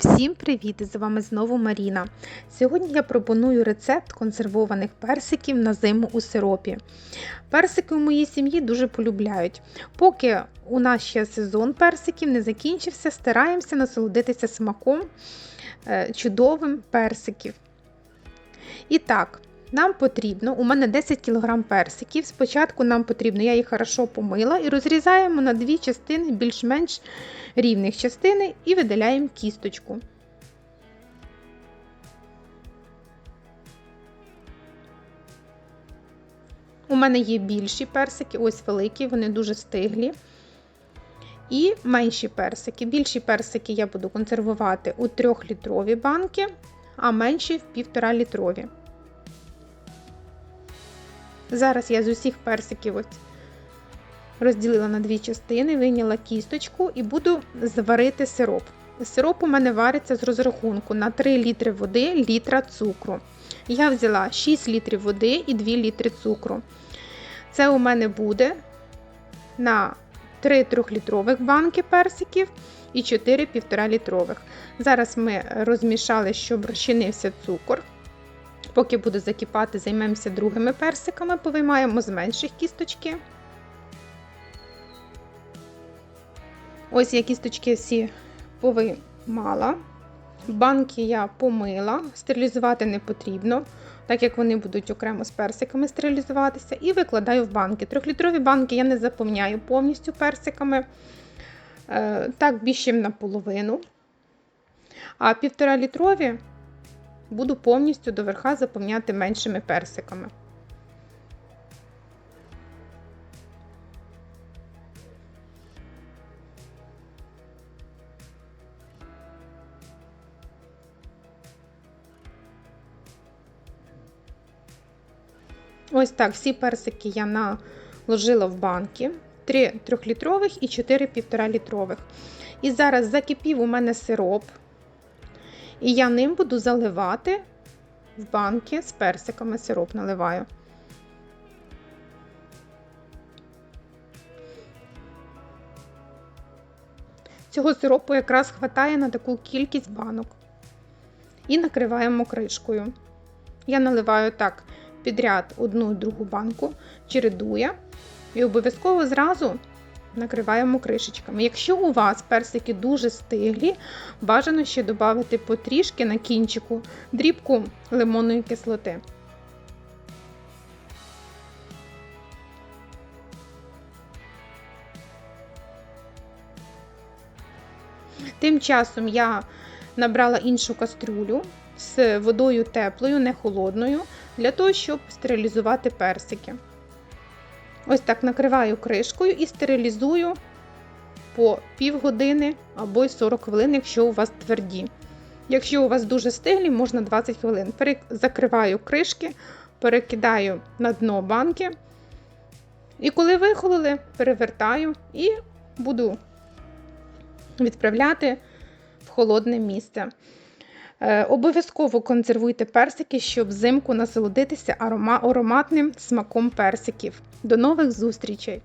Всім привіт! З вами знову Маріна. Сьогодні я пропоную рецепт консервованих персиків на зиму у сиропі. Персики у моїй сім'ї дуже полюбляють. Поки у нас ще сезон персиків не закінчився, стараємося насолодитися смаком е, чудовим персиків. І так, нам потрібно, у мене 10 кг персиків. Спочатку нам потрібно, я їх хорошо помила і розрізаємо на дві частини більш-менш рівних частини і видаляємо кісточку. У мене є більші персики, ось великі, вони дуже стиглі. І менші персики. Більші персики я буду консервувати у 3-літрові банки, а менші в 1,5 літрові. Зараз я з усіх персиків ось розділила на дві частини, вийняла кісточку і буду зварити сироп. Сироп у мене вариться з розрахунку на 3 літри води, літра цукру. Я взяла 6 літрів води і 2 літри цукру. Це у мене буде на 3 трьохлітрових банки персиків і 4 1,5 літрових. Зараз ми розмішали, щоб розчинився цукор. Поки буде закипати, займемося другими персиками, повиймаємо з менших кісточки. Ось я кісточки всі повиймала. Банки я помила, стерилізувати не потрібно, так як вони будуть окремо з персиками стерилізуватися, і викладаю в банки. Трьохлітрові банки я не заповняю повністю персиками, так більше наполовину. А півтора літрові буду повністю до верха заповняти меншими персиками. Ось так, всі персики я наложила в банки. 3 трьохлітрових і 4 1,5 літрових. І зараз закипів у мене сироп. І я ним буду заливати в банки з персиками сироп наливаю. Цього сиропу якраз хватає на таку кількість банок. І накриваємо кришкою. Я наливаю так підряд одну другу банку, чередує. І обов'язково зразу накриваємо кришечками. Якщо у вас персики дуже стиглі, бажано ще додати потрішки на кінчику дрібку лимонної кислоти. Тим часом я набрала іншу кастрюлю з водою теплою, не холодною, для того, щоб стерилізувати персики. Ось так накриваю кришкою і стерилізую по півгодини або й 40 хвилин, якщо у вас тверді. Якщо у вас дуже стиглі, можна 20 хвилин. Закриваю кришки, перекидаю на дно банки. І коли вихололи, перевертаю і буду відправляти в холодне місце. Е, обов'язково консервуйте персики, щоб взимку насолодитися ароматним смаком персиків. До нових зустрічей!